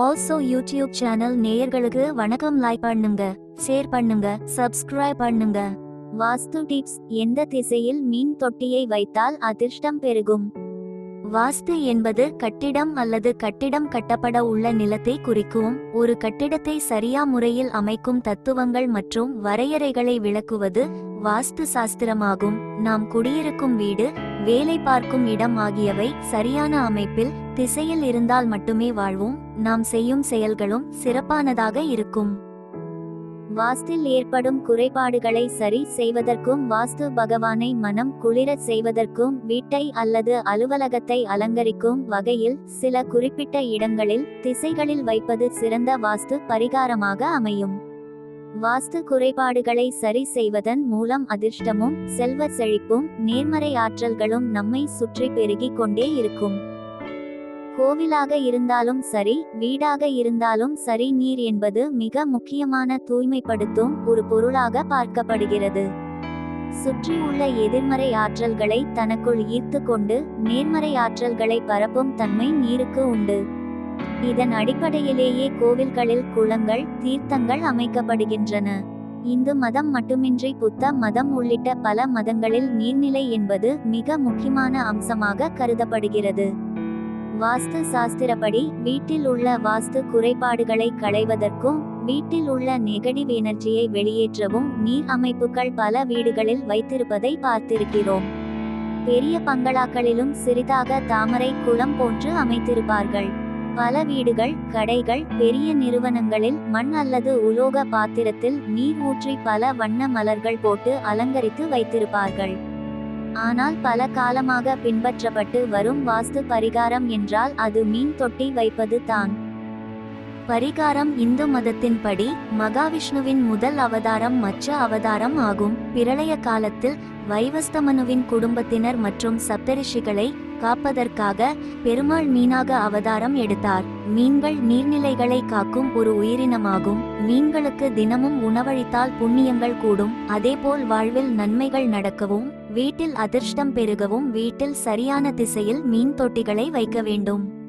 Also YouTube channel நேயர்களுக்கு வணக்கம். Like பண்ணுங்க ஷேர் பண்ணுங்க சப்ஸ்கிரைப் பண்ணுங்க. வாஸ்து டிப்ஸ் எந்த திசையில் மீன் தொட்டியை வைத்தால் அதிர்ஷ்டம் பெருகும்? வாஸ்து என்பது கட்டிடம் அல்லது கட்டிடம் கட்டப்பட உள்ள நிலத்தை குறிக்கும் ஒரு கட்டிடத்தை சரியா முறையில் அமைக்கும் தத்துவங்கள் மற்றும் வரையறைகளை விளக்குவது வாஸ்து சாஸ்திரமாகும். நாம் குடியிருக்கும் வீடு வேலை பார்க்கும் இடம் ஆகியவை சரியான அமைப்பில் திசையில் இருந்தால் மட்டுமே வாழ்வோம். நாம் செய்யும் செயல்களும் சிறப்பானதாக இருக்கும். வாஸ்தில் ஏற்படும் குறைபாடுகளை சரி செய்வதற்கும் வாஸ்து பகவானை மனம் குளிரச் செய்வதற்கும் வீட்டை அல்லது அலுவலகத்தை அலங்கரிக்கும் வகையில் சில குறிப்பிட்ட இடங்களில் திசைகளில் வைப்பது சிறந்த வாஸ்து பரிகாரமாக அமையும். வாஸ்து குறைபாடுகளை சரி செய்வதன் மூலம் அதிர்ஷ்டமும் செல்வ செழிப்பும் நேர்மறை ஆற்றல்களும் நம்மை சுற்றி பெருகிக் கொண்டே இருக்கும். கோவிலாக இருந்தாலும் சரி வீடாக இருந்தாலும் சரி நீர் என்பது மிக முக்கியமான தூய்மைப்படுத்தும் ஒரு பொருளாக பார்க்கப்படுகிறது. சுற்றியுள்ள எதிர்மறை ஆற்றல்களை தனக்குள் ஈர்த்து கொண்டு நேர்மறை ஆற்றல்களை பரப்பும் தன்மை நீருக்கு உண்டு. இதன் அடிப்படையிலேயே கோவில்களில் குளங்கள் தீர்த்தங்கள் அமைக்கப்படுகின்றன. இந்து மதம் மட்டுமின்றி புத்த மதம் உள்ளிட்ட பல மதங்களில் நீர்நிலை என்பது மிக முக்கியமான அம்சமாக கருதப்படுகிறது. வாஸ்து சாஸ்திரப்படி வீட்டில் உள்ள வாஸ்து குறைபாடுகளை களைவதற்கும் வீட்டில் உள்ள நெகடிவ் எனர்ஜியை வெளியேற்றவும் நீர் அமைப்புகள் பல வீடுகளில் வைத்திருப்பதை பார்த்திருக்கிறோம். பெரிய பங்களாக்களிலும் சிறிதாக தாமரை குளம் போன்று அமைத்திருப்பார்கள். பல வீடுகள் கடைகள் பெரிய நிறுவனங்களில் மண் அல்லது உலோக பாத்திரத்தில் நீர் ஊற்றி பல வண்ண மலர்கள் போட்டு அலங்கரித்து வைத்திருப்பார்கள். ஆனால் பல காலமாக பின்பற்றப்பட்டு வரும் வாஸ்து பரிகாரம் என்றால் அது மீன் தொட்டி வைப்பது தான். பரிகாரம் இந்து மதத்தின்படி மகாவிஷ்ணுவின் முதல் அவதாரம் மற்ற அவதாரம் ஆகும். பிரளய காலத்தில் வைவஸ்தமனுவின் குடும்பத்தினர் மற்றும் சப்தரிஷிகளை காப்பதற்காக பெருமாள் மீனாக அவதாரம் எடுத்தார். மீன்கள் நீர்நிலைகளை காக்கும் ஒரு உயிரினமாகும். மீன்களுக்கு தினமும் உணவளித்தால் புண்ணியங்கள் கூடும். அதேபோல் வாழ்வில் நன்மைகள் நடக்கவும் வீட்டில் அதிர்ஷ்டம் பெருகவும் வீட்டில் சரியான திசையில் மீன் தொட்டிகளை வைக்க வேண்டும்.